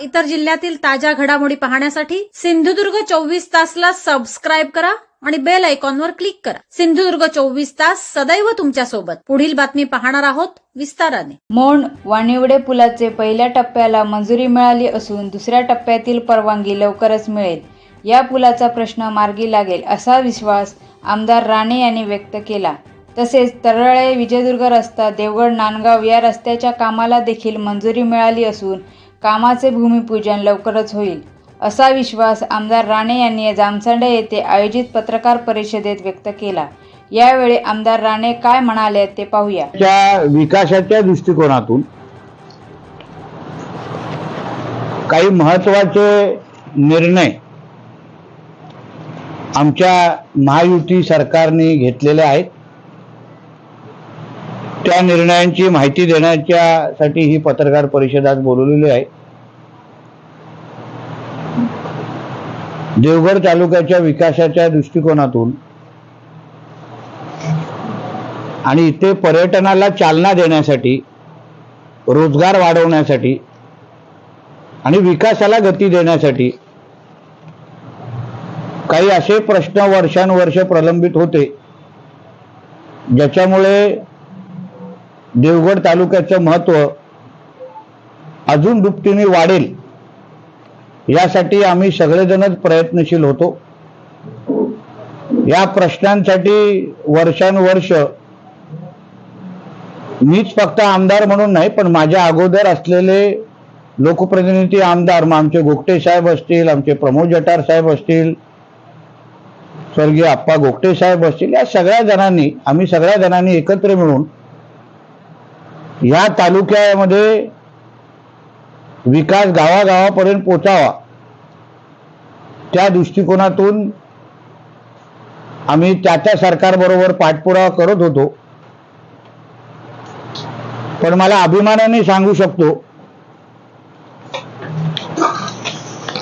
इतर जिल्ह्यातील ताज्या घडामोडी पाहण्यासाठी सिंधुदुर्ग चोवीस तासला सबस्क्राईब करा आणि बेल आयकॉनवर क्लिक करा. सिंधुदुर्ग चोवीस तास सदैव तुमच्यासोबत पुढील बातमी पाहणार आहोत विस्ताराने. मोंड वाणिवडे पुलाचे पहिल्या टप्प्याला मंजुरी मिळाली असून दुसऱ्या टप्प्यातील परवानगी लवकरच मिळेल. या पुलाचा प्रश्न मार्गी लागेल असा विश्वास आमदार राणे यांनी व्यक्त केला. तसेच तरळे विजयदुर्ग रस्ता देवगड नांदगाव या रस्त्याच्या कामाला देखील मंजुरी मिळाली असून कामाचे भूमिपूजन लवकरच होईल असा विश्वास आमदार राणे यांनी जामसंडे येथे आयोजित पत्रकार परिषदेत व्यक्त केला. यावेळी आमदार राणे काय म्हणाले ते पाहूया. त्या विकासाच्या दृष्टिकोनातून काही महत्त्वाचे निर्णय आमच्या महायुती सरकारने घेतलेले आहेत. त्या निर्णयांची माहिती देण्याच्यासाठी ही पत्रकार परिषद आज बोलवलेली आहे. देवगड तालुक्याच्या विकासाच्या दृष्टिकोनातून आणि इथे पर्यटनाला चालना देण्यासाठी रोजगार वाढवण्यासाठी आणि विकासाला गती देण्यासाठी काही असे प्रश्न वर्षानुवर्ष प्रलंबित होते ज्याच्यामुळे देवगड तालुक्याचं महत्त्व अजून दुपटीने वाढेल यासाठी आम्ही सगळेजणच प्रयत्नशील होतो. या प्रश्नांसाठी वर्षानुवर्ष मीच फक्त आमदार म्हणून नाही पण माझ्या अगोदर असलेले लोकप्रतिनिधी आमदार मग आमचे गोगटे साहेब असतील आमचे प्रमोद जटार साहेब असतील स्वर्गीय आप्पा गोगटे साहेब असतील या सगळ्या जणांनी आम्ही सगळ्या जणांनी एकत्र मिळून या तालुक्यामध्ये विकास गावागावापर्यंत पोचावा. त्या दृष्टिकोनातून आम्ही त्या त्या सरकारबरोबर पाठपुरावा करत होतो. पण मला अभिमानाने सांगू शकतो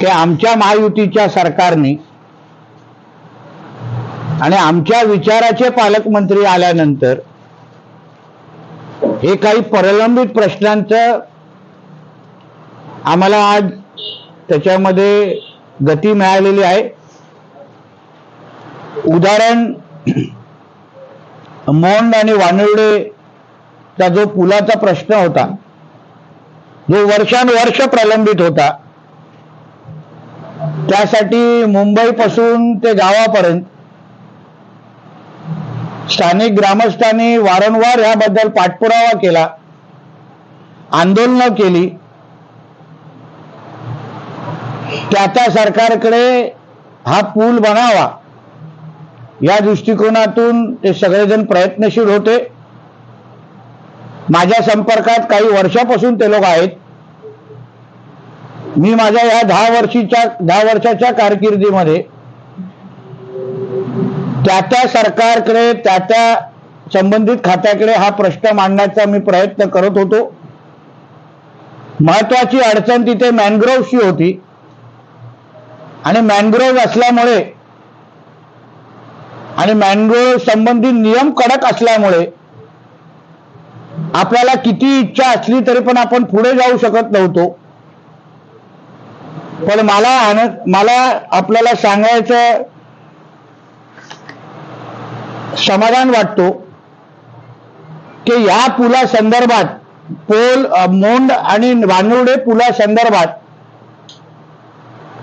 की आमच्या महायुतीच्या सरकारने आणि आमच्या विचाराचे पालकमंत्री आल्यानंतर हे काही प्रलंबित प्रश्नांचं आम्हाला आज त्याच्यामध्ये गती मिळालेली आहे. उदाहरण मोंड आणि वानवडेचा जो पुलाचा प्रश्न होता जो वर्षानुवर्ष प्रलंबित होता त्यासाठी मुंबईपासून ते गावापर्यंत स्थानिक ग्रामस्थांनी वारंवार याबद्दल पाठपुरावा केला. आंदोलनं केली. त्या त्या सरकारकडे हा पूल बनावा. या दृष्टिकोनातून ते सगळेजण प्रयत्नशील होते. माझ्या संपर्कात काही वर्षापासून ते लोक आहेत. मी माझ्या या दहा वर्षीच्या दहा वर्षाच्या कारकिर्दीमध्ये त्या त्या सरकारकडे त्या त्या संबंधित खात्याकडे हा प्रश्न मांडण्याचा मी प्रयत्न करत होतो. महत्वाची अडचण तिथे मॅनग्रोव्हची होती. आणि मॅनग्रोव्ह असल्यामुळे आणि मॅनग्रोव्ह संबंधित नियम कडक असल्यामुळे आपल्याला किती इच्छा असली तरी पण आपण पुढे जाऊ शकत नव्हतो. पण मला मला आपल्याला सांगायचं समाधान वाटतो की या पुला संदर्भात पोल मोंड आणि वानुर्डे पुला संदर्भात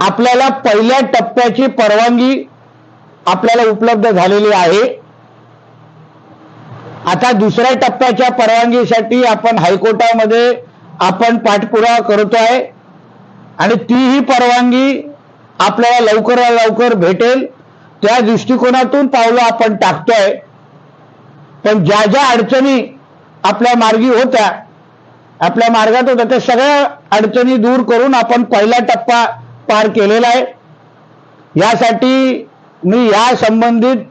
आपल्याला पहिल्या टप्प्याची परवानगी आपल्याला उपलब्ध झालेली आहे. आता दुसऱ्या टप्प्याच्या परवानगीसाठी आपण हायकोर्टामध्ये आपण पाठपुरावा करतो आहे आणि तीही परवानगी आपल्याला लवकरात लवकर भेटेल. त्या दृष्टिकोनातून पावलं आपण टाकतोय. पण ज्या ज्या अडचणी आपल्या मार्गी होत्या आपल्या मार्गात होत्या त्या सगळ्या अडचणी दूर करून आपण पहिला टप्पा पार केलेला आहे. यासाठी मी या संबंधित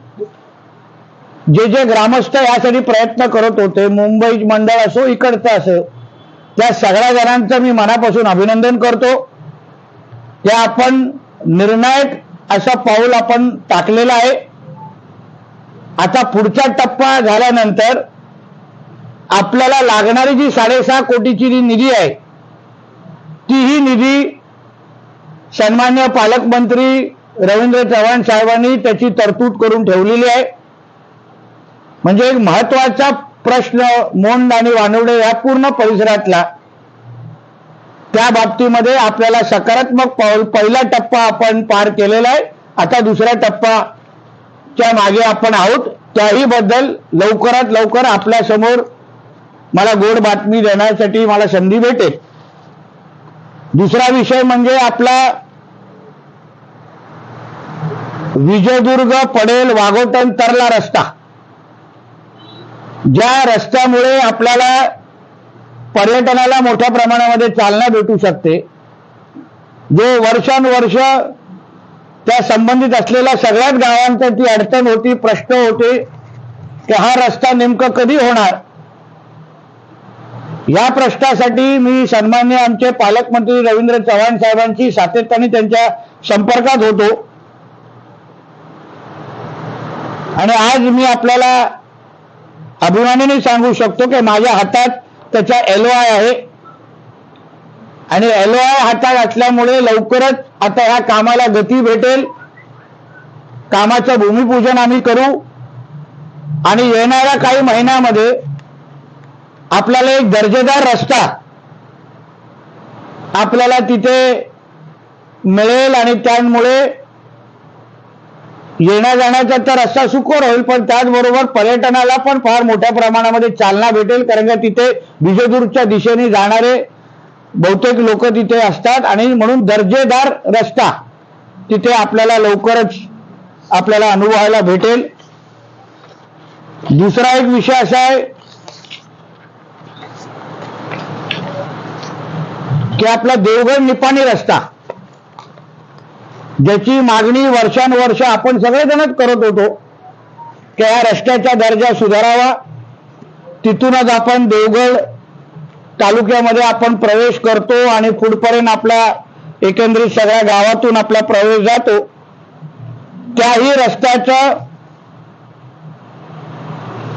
जे जे ग्रामस्थ यासाठी प्रयत्न करत होते मुंबई मंडळ असो इकडचं असो त्या सगळ्या जणांचं मी मनापासून अभिनंदन करतो. त्या आपण निर्णायक असा पाऊल आपण टाकलेला आहे. आता पुढचा टप्पा झाल्यानंतर आपल्याला लागणारी जी साडेसहा कोटीची जी निधी आहे तीही निधी सन्मान्य पालकमंत्री रवींद्र चव्हाण साहेबांनी त्याची तरतूद करून ठेवलेली आहे. म्हणजे एक महत्त्वाचा प्रश्न मोंड आणि वानवडे या पूर्ण परिसरातला त्या बाबतीमध्ये आपल्याला सकारात्मक पाऊल पहिला टप्पा आपण पार केलेला आहे. आता दुसऱ्या टप्पाच्या मागे आपण आहोत. त्याही बद्दल लवकरात लवकर आपल्यासमोर मला गोड बातमी देण्यासाठी मला संधी भेटेल दुसरा विषय म्हणजे आपला विजयदुर्ग पडेल वाघोटन तरला रस्ता. ज्या रस्त्यामुळे आपल्याला पर्यटनाला मोठ्या प्रमाणामध्ये चालना भेटू शकते. जे वर्षानुवर्ष त्या संबंधित असलेल्या सगळ्याच गावांचा ती अडचण होती प्रश्न होते की हा रस्ता नेमकं कधी होणार? या प्रश्नासाठी मी सन्मान्य आमचे पालकमंत्री रवींद्र चव्हाण साहेबांशी सातत्याने त्यांच्या संपर्कात होतो. आणि आज मी आपल्याला अभिमानाने सांगू शकतो की माझ्या हातात त्याचा एलओआय आहे. आणि एलओआय हातात असल्यामुळे लवकरच आता ह्या कामाला गती भेटेल. कामाचं भूमिपूजन आम्ही करू. आणि येणाऱ्या काही महिन्यामध्ये आपल्याला एक दर्जेदार रस्ता आपल्याला तिथे मिळेल आणि त्यामुळे येण्या जाण्याचा तर रस्ता सुकोर होईल पण त्याचबरोबर पर्यटनाला पण फार मोठ्या प्रमाणामध्ये चालना भेटेल कारण का तिथे विजयदुर्गच्या दिशेने जाणारे बहुतेक लोक तिथे असतात. आणि म्हणून दर्जेदार रस्ता तिथे आपल्याला लवकरच आपल्याला अनुभवायला भेटेल. दुसरा एक विषय असा आहे की आपला देवगड निपाणी रस्ता ज्याची मागणी वर्षानुवर्ष आपण सगळेजणच करत होतो की या रस्त्याचा दर्जा सुधारावा. तिथूनच आपण देवगड तालुक्यामध्ये आपण प्रवेश करतो आणि पुढपर्यंत आपल्या एकंदरीत सगळ्या गावातून आपला प्रवेश जातो. त्याही रस्त्याचं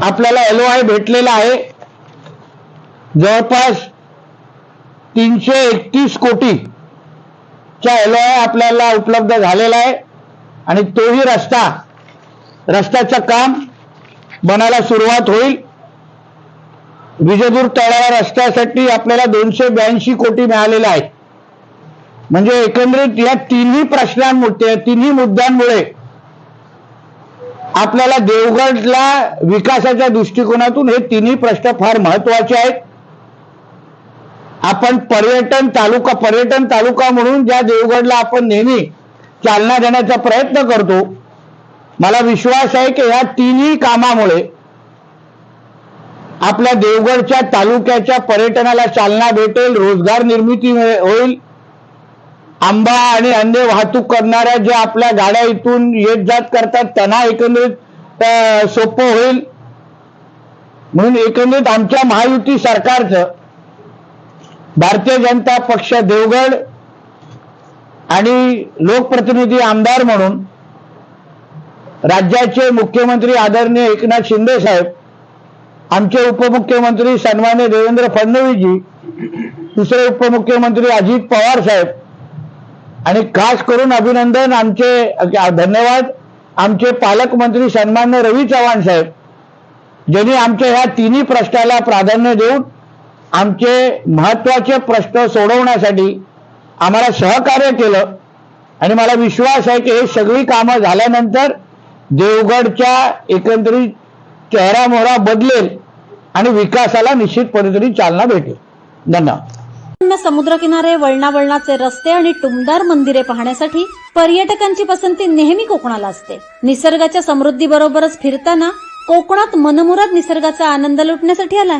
आपल्याला एलओआय भेटलेला आहे. जवळपास तीनशे एकतीस कोटी च्या एलओआय आपल्याला उपलब्ध झालेला आहे. आणि तोही रस्ता रस्त्याचं काम बनायला सुरुवात होईल. विजयपूर तळावा रस्त्यासाठी आपल्याला दोनशे ब्याऐंशी कोटी मिळालेले आहेत. म्हणजे एकंदरीत या तिन्ही प्रश्नांमुळे तिन्ही मुद्द्यांमुळे आपल्याला देवगडला विकासाच्या दृष्टिकोनातून हे तिन्ही प्रश्न फार महत्त्वाचे आहेत. आपण पर्यटन तालुका पर्यटन तालुका म्हणून ज्या देवगडला आपण नेहमी चालना देण्याचा प्रयत्न करतो मला विश्वास आहे की या तिन्ही कामामुळे आपल्या देवगडच्या तालुक्याच्या पर्यटनाला चालना भेटेल रोजगार निर्मिती होईल. आंबा आणि अन्य वाहतूक करणाऱ्या ज्या आपल्या गाड्या इथून येत जात करतात त्यांना एकंदरीत सोपं होईल. म्हणून एकंदरीत आमच्या महायुती सरकारचं भारतीय जनता पक्ष देवगड आणि लोकप्रतिनिधी आमदार म्हणून राज्याचे मुख्यमंत्री आदरणीय एकनाथ शिंदे साहेब आमचे उपमुख्यमंत्री सन्मान्य देवेंद्र फडणवीसजी दुसरे उपमुख्यमंत्री अजित पवार साहेब आणि खास करून अभिनंदन आमचे धन्यवाद आमचे पालकमंत्री सन्मान्य रवी चव्हाण साहेब ज्यांनी आमच्या ह्या तिन्ही प्रश्नाला प्राधान्य देऊन आमचे महत्त्वाचे प्रश्न सोडवण्यासाठी आम्हाला सहकार्य केलं. आणि मला विश्वास आहे की हे सगळी कामं झाल्यानंतर देवगडच्या एकंदरीत चेहरा मोहरा बदलेल आणि विकासाला निश्चितपणे तरी चालना भेटेल. धन्यवाद. समुद्रकिनारे वळणा वळणाचे रस्ते आणि टुमदार मंदिरे पाहण्यासाठी पर्यटकांची पसंती नेहमी कोकणाला असते. निसर्गाच्या समृद्धी बरोबरच फिरताना कोकणात मनमुराद निसर्गाचा आनंद लुटण्यासाठी आलाय.